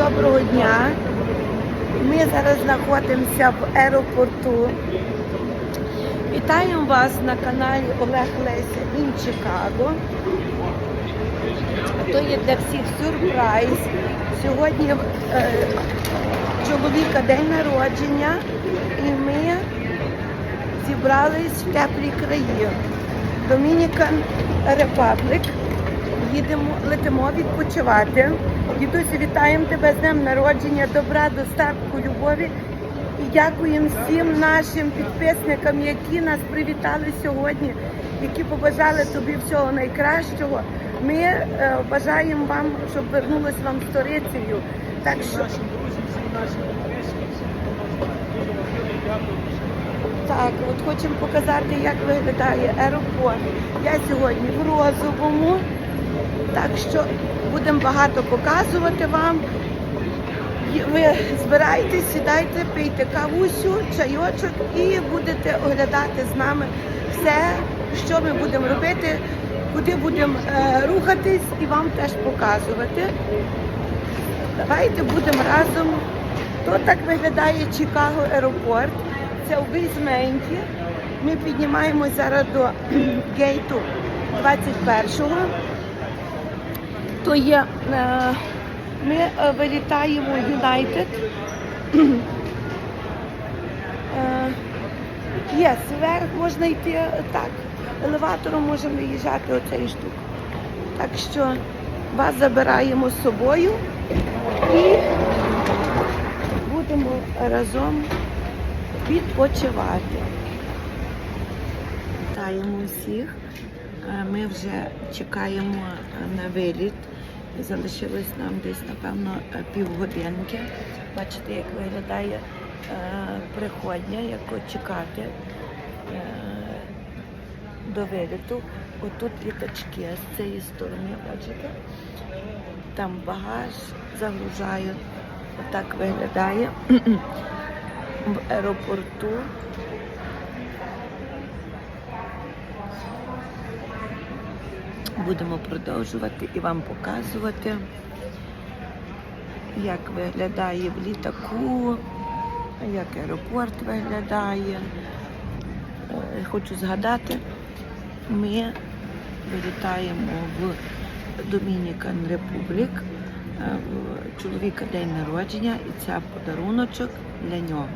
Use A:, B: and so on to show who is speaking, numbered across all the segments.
A: доброго дня. Ми зараз знаходимося в аеропорту. Вітаємо вас на каналі Олег Леся in Чикаго. То є для всіх сюрприз. Сьогодні е, чоловіка день народження і ми зібрались в теплі краї. Домінікан Репаблік. Їдемо, летимо відпочивати. Дідусю, вітаємо тебе з днем народження, добра, достатку, любові. І дякуємо всім нашим підписникам, які нас привітали сьогодні, які побажали тобі всього найкращого. Ми е, бажаємо вам, щоб вернулись вам сторицею. Так що
B: нашим друзям, всім нашим всім. Дякую.
A: Так, от хочемо показати, як виглядає аеропорт. Я сьогодні в розовому, так що будемо багато показувати вам. Ви збирайтесь, сідайте, пийте кавусю, чайочок і будете оглядати з нами все, що ми будемо робити, куди будемо е, рухатись і вам теж показувати. Давайте будемо разом. То так виглядає Чикаго аеропорт. Це у бейсменті. Ми піднімаємося зараз до гейту 21-го. То є, е, ми е, вилітаємо Юнайтед. Є, зверх можна йти так. Елеватором можемо виїжджати оцей штук. Так що вас забираємо з собою і будемо разом відпочивати. Вітаємо всіх. Е, Ми вже чекаємо е, на виліт. Залишилось нам десь, напевно, е, півгодинки. Бачите, як виглядає приходня, як чекати до виліту. Отут літачки з цієї сторони, бачите? Там багаж загружають. Отак виглядає в аеропорту. Будемо продовжувати і вам показувати, як виглядає в літаку, як аеропорт виглядає. Е, Хочу згадати, ми вилітаємо в Домінікан Републік. Е, в Чоловіка день народження і це подаруночок для нього.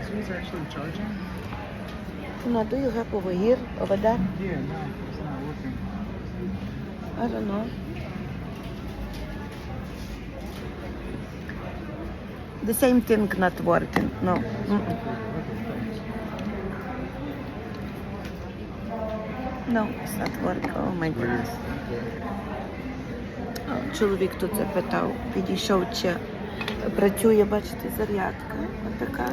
B: This one's actually charging?
A: No, do you have over here, over there?
B: Yeah, no.
A: I don't know. The same thing not working. No. Mm-mm. No, it's not working. Oh my goodness. Чоловік тут запитав, підійшов, чи працює, бачите, зарядка. Отака.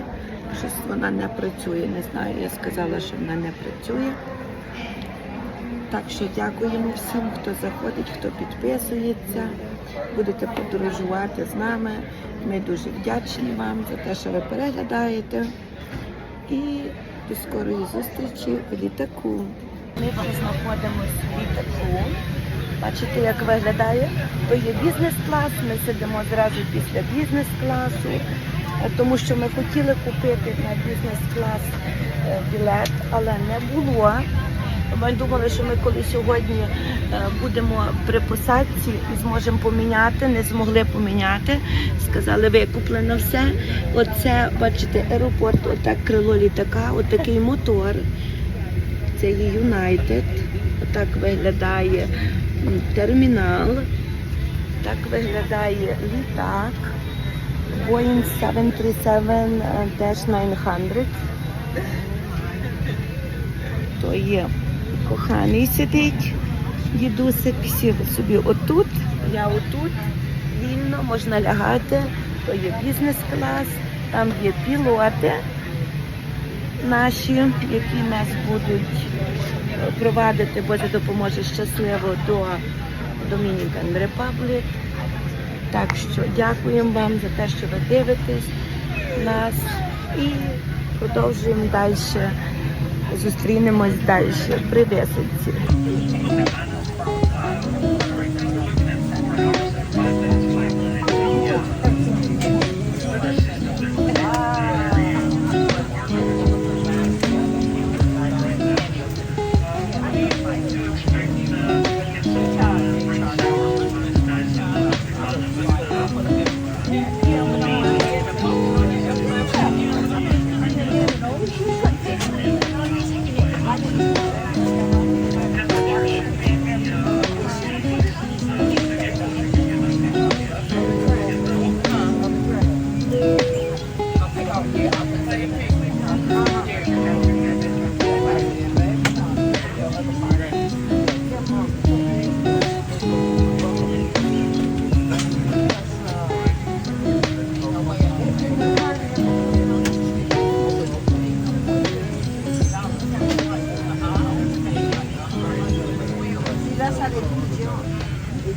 A: Щось вона не працює. Не знаю, я сказала, що вона не працює. Так що дякуємо всім, хто заходить, хто підписується. Будете подорожувати з нами. Ми дуже вдячні вам за те, що ви переглядаєте. І до скорої зустрічі в літаку. Ми вже знаходимося в літаку. Бачите, як виглядає? То є бізнес-клас. Ми сидимо зразу після бізнес-класу, е, тому що ми хотіли купити на бізнес-клас е, білет, але не було. Ми думали, що ми коли сьогодні е, будемо при посадці зможемо поміняти, не змогли поміняти. Сказали, викуплено все. Оце, бачите, аеропорт, отак крило літака, отакий мотор. Це є Юнайтед. Отак виглядає термінал. Так виглядає літак. Boeing 737-900. То є коханий сидить, дідусик сів собі отут, я отут, вільно, можна лягати, то є бізнес-клас, там є пілоти наші, які нас будуть е, провадити, Боже допоможе щасливо до Dominican Republic. Так що дякуємо вам за те, що ви дивитесь нас і продовжуємо далі. Зустрінемось далі при висадці.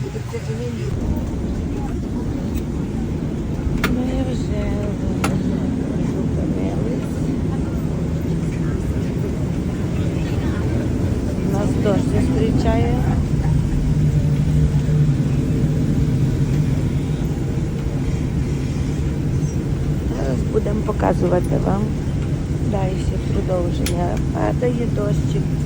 A: Ми вже зупинились. Нас дощ зустрічає. Зараз будемо показувати вам далі продовження. Падає дощик.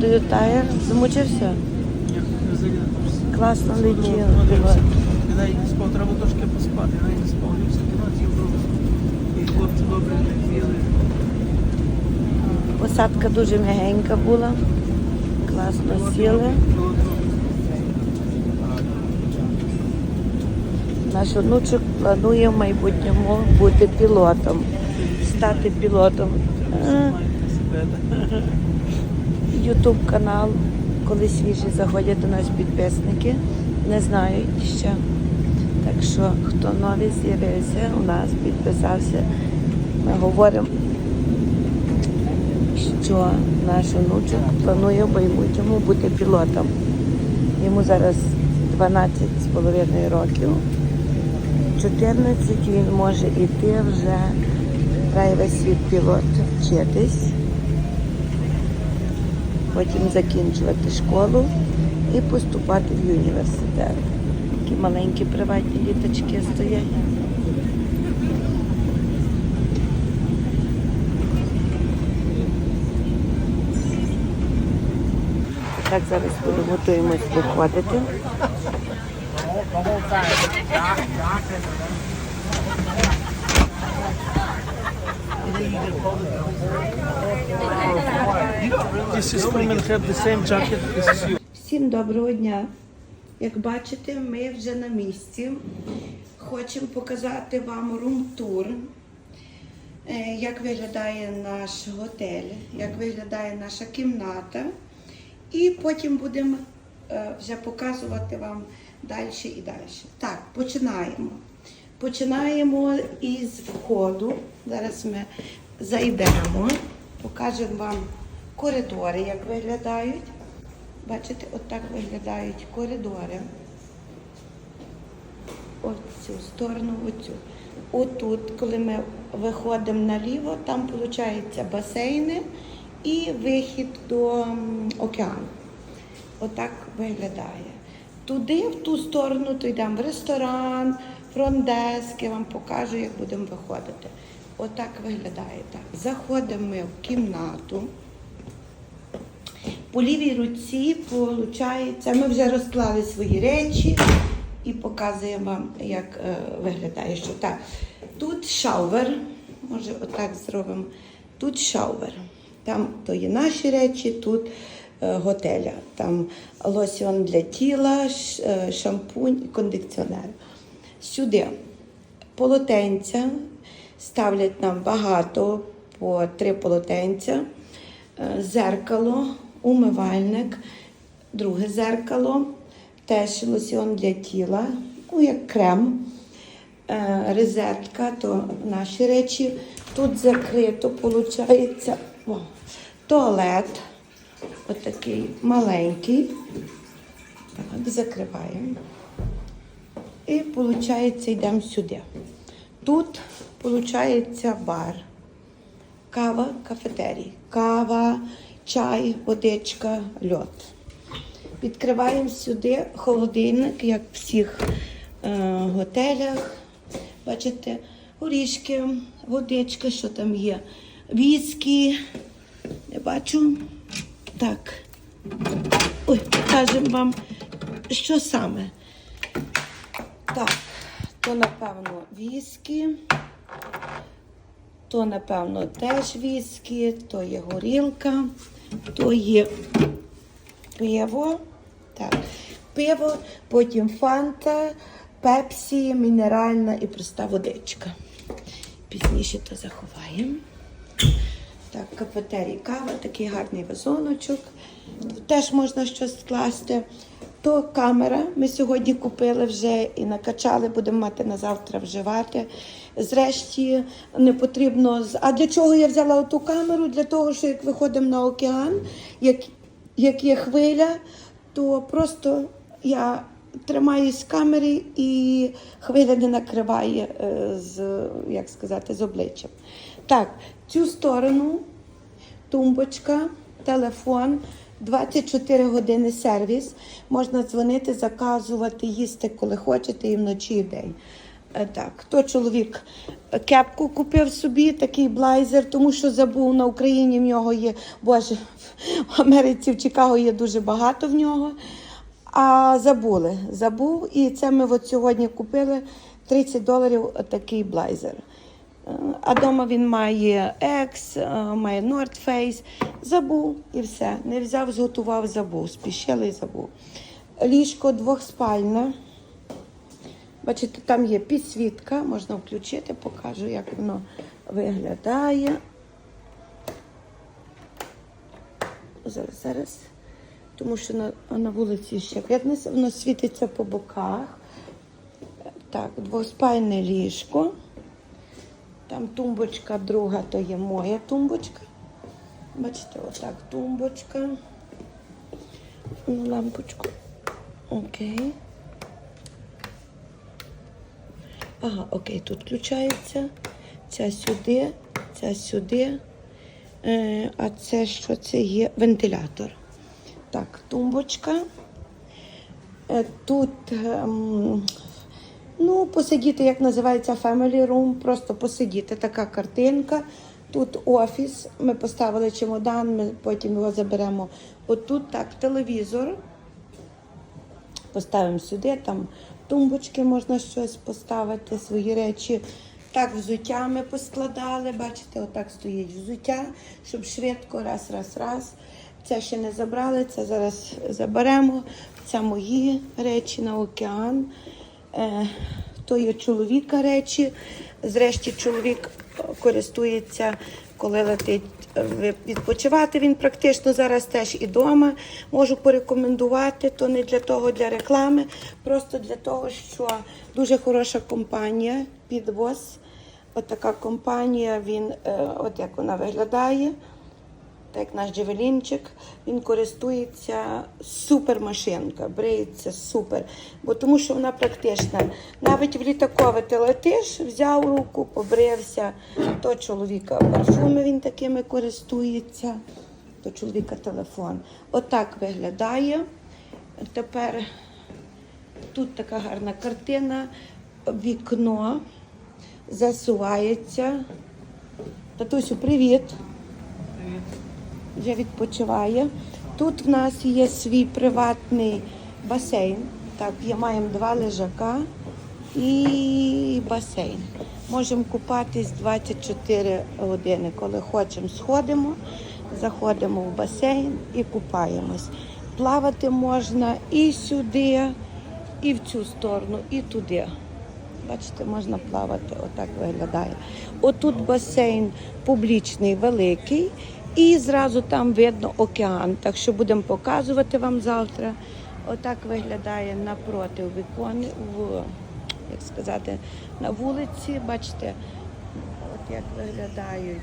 A: Ти тає? Замучився? Класно летів.
B: Я навіть не спав, треба трошки поспати, я навіть не спав. І хлопці добре летіли.
A: Посадка дуже м'ягенька була. Класно сіли. Наш онучок планує в майбутньому бути пілотом, стати пілотом. Ютуб канал, коли свіжі заходять до нас підписники, не знають ще. Так що, хто новий з'явився, у нас підписався, ми говоримо, що наш онучок планує в майбутньому бути пілотом. Йому зараз 12 з половиною років. 14 він може йти вже драйвер світ пілот вчитись, потім закінчувати школу і поступати в університет. Такі маленькі приватні літочки стоять. Так, зараз будемо готуємось виходити. Всім доброго дня. Як бачите, ми вже на місці. Хочемо показати вам рум-тур, е, як виглядає наш готель, як виглядає наша кімната. І потім будемо е, вже показувати вам далі і далі. Так, починаємо. Починаємо із входу. Зараз ми зайдемо, покажемо вам коридори, як виглядають. Бачите, отак виглядають коридори. Оцю сторону, оцю. Отут, коли ми виходимо наліво, там виходить басейни і вихід до океану. Отак виглядає. Туди, в ту сторону, то йдемо в ресторан, фронт-деск, я вам покажу, як будемо виходити. Отак виглядає. Так. Заходимо ми в кімнату. По лівій руці, виходить, ми вже розклали свої речі і показуємо вам, як е, виглядає. Що так. Тут шаувер, може отак зробимо. Тут шаувер. Там то є наші речі, тут е, готеля. Там лосьон для тіла, ш- е, шампунь і кондиціонер. Сюди полотенця ставлять нам багато, по три полотенця, Е, зеркало, умивальник, друге зеркало, теж лосьон для тіла, ну як крем, Е, розетка, то наші речі. Тут закрито, виходить, о, туалет. Отакий маленький. Так, закриваємо. І виходить, йдемо сюди. Тут виходить бар. Кава, кафетерій. Кава, чай, водичка, льод. Відкриваємо сюди холодильник, як в всіх е, готелях. Бачите, горішки, водичка, що там є. Віскі. Я бачу. Так. Ой, покажемо вам, що саме. Так, то, напевно, віскі. То, напевно, теж віскі, то є горілка, то є пиво. Так, пиво, потім фанта, пепсі, мінеральна і проста водичка. Пізніше то заховаємо. Так, кафетерій кава, такий гарний вазоночок. Теж можна щось скласти. То камера. Ми сьогодні купили вже і накачали, будемо мати на завтра вживати. Зрешті не потрібно. А для чого я взяла ту камеру? Для того, що як виходимо на океан, як, як є хвиля, то просто я тримаюсь камери і хвиля не накриває е, з, як сказати, з обличчям. Так, цю сторону тумбочка, телефон, 24 години сервіс. Можна дзвонити, заказувати, їсти, коли хочете, і вночі, і вдень. Е, Так, то чоловік кепку купив собі, такий блайзер, тому що забув на Україні в нього є, боже, в Америці, в Чикаго є дуже багато в нього. А забули, забув. І це ми от сьогодні купили 30 доларів такий блайзер. Е, А вдома він має Екс, має North Face. Забув і все. Не взяв, зготував, забув. Спішили і забув. Ліжко двохспальне. Бачите, там є підсвітка, можна включити, покажу, як воно виглядає. Зараз, зараз. Тому що на, на вулиці ще видно, воно світиться по боках. Так, двоспальне ліжко. Там тумбочка друга, то є моя тумбочка. Бачите, отак тумбочка. Лампочку. Окей. Ага, окей, тут включається. Ця сюди, ця сюди. Е, а це що це є? Вентилятор. Так, тумбочка. Е, Тут ем, ну, посидіти, як називається Family Room, просто посидіти. Така картинка. Тут офіс. Ми поставили чемодан, ми потім його заберемо. Отут так, телевізор. Поставимо сюди, там тумбочки можна щось поставити, свої речі. Так, взуття ми поскладали. Бачите, отак стоїть взуття, щоб швидко, раз, раз, раз. Це ще не забрали, це зараз заберемо. Це мої речі на океан. Е, то є чоловіка речі. Зрешті чоловік е, користується, коли летить е, відпочивати. Він практично зараз теж і вдома. Можу порекомендувати, то не для того, для реклами, просто для того, що дуже хороша компанія підвоз. От така компанія, він, от як вона виглядає так як наш джевелінчик, він користується супер машинка, бриється супер, бо тому що вона практична. Навіть в літакове ти летиш, взяв руку, побрився, то чоловіка парфуми він такими користується, то чоловіка телефон. Отак виглядає. Тепер тут така гарна картина, вікно засувається. Татусю, Привіт. Вже відпочиває. Тут в нас є свій приватний басейн. Так, є, маємо два лежака і басейн. Можемо купатись 24 години, коли хочемо, сходимо, заходимо в басейн і купаємось. Плавати можна і сюди, і в цю сторону, і туди. Бачите, можна плавати, отак виглядає. Отут басейн публічний, великий, і зразу там видно океан. Так що будемо показувати вам завтра. Отак виглядає напроти вікон, в, як сказати, на вулиці. Бачите, от як виглядають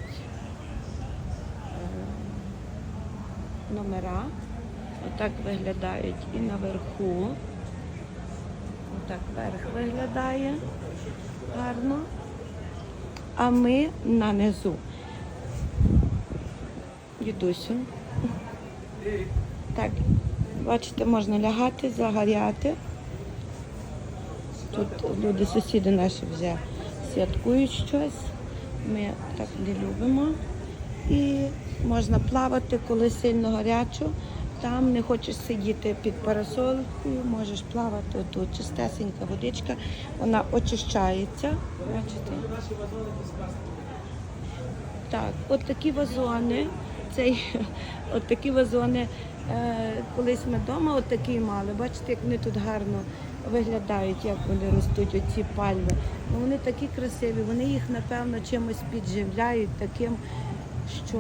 A: е, номера. Отак виглядають і наверху. Отак верх виглядає гарно. А ми на низу. Дідусю. Так, бачите, можна лягати, загоряти. Тут люди, сусіди наші вже святкують щось. Ми так не любимо. І можна плавати, коли сильно гарячо. Там не хочеш сидіти під парасолкою, можеш плавати отут. Чистесенька водичка, вона очищається. Бачите? Так, от такі вазони. Цей, от такі вазони. Е, колись ми вдома от такі мали. Бачите, як вони тут гарно виглядають, як вони ростуть, оці пальми. Ну, вони такі красиві, вони їх, напевно, чимось підживляють таким, що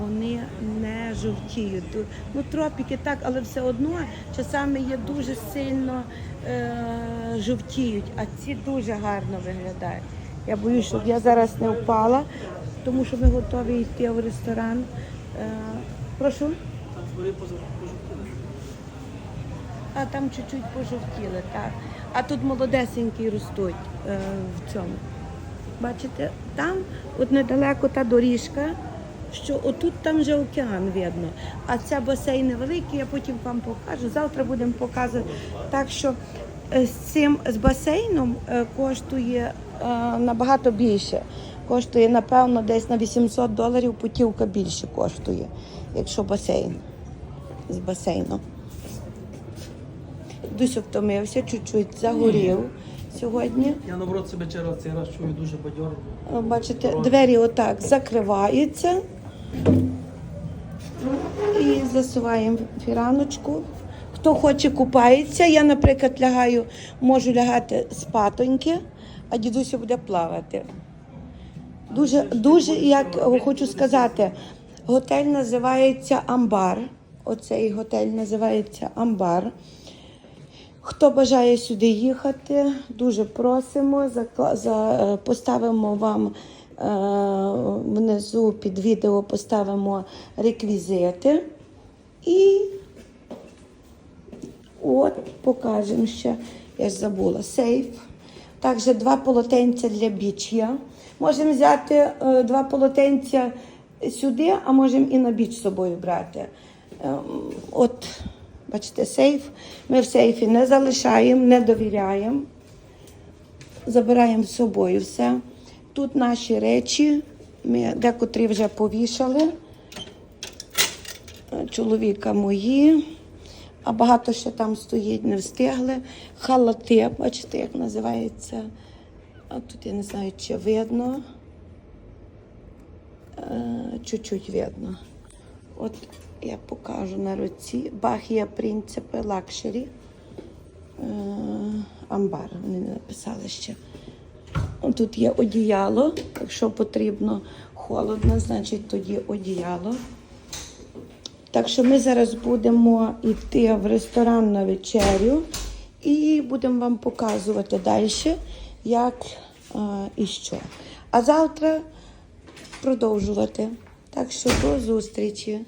A: вони не жовтіють. Ну, тропіки так, але все одно часами є дуже сильно е, жовтіють, а ці дуже гарно виглядають. Я боюсь, щоб я зараз не впала, тому що ми готові йти в ресторан. Е, прошу.
B: Там пожовтіли.
A: А там чуть-чуть пожовтіли, так. А тут молодесенькі ростуть е, в цьому. Бачите, там от недалеко та доріжка, що отут там вже океан видно. А це басейн невеликий, я потім вам покажу. Завтра будемо показувати. Так що е, з цим з басейном е, коштує е, набагато більше. Коштує, напевно, десь на 800 доларів путівка більше коштує, якщо басейн з басейном. Дусю втомився, чуть-чуть загорів сьогодні.
B: Я наоборот себе через цей раз чую дуже бадьоро.
A: Бачите, двері отак закриваються і засуваємо фіраночку. Хто хоче купається, я, наприклад, лягаю, можу лягати спатоньки, а дідуся буде плавати. Дуже, дуже, як хочу сказати, готель називається Амбар. Оцей готель називається Амбар. Хто бажає сюди їхати, дуже просимо. Е, Поставимо вам е, внизу під відео поставимо реквізити. І от покажемо ще. Я ж забула сейф. Також два полотенця для біч'я. Можемо взяти е, два полотенця сюди, а можемо і на біч з собою брати. Ем, От, бачите, сейф. Ми в сейфі не залишаємо, не довіряємо. Забираємо з собою все. Тут наші речі. Ми декотрі вже повішали. Е, Чоловіка мої. А багато ще там стоїть, не встигли. Халати, бачите, як називається. А тут я не знаю, чи видно. Е, Чуть-чуть видно. От я покажу на руці. Бахія принципи лакшері. Е, Амбар, вони не написали ще. Тут є одіяло. Якщо потрібно холодно, значить тоді одіяло. Так що ми зараз будемо йти в ресторан на вечерю і будемо вам показувати далі, як е, і що. А завтра продовжувати. Так що до зустрічі.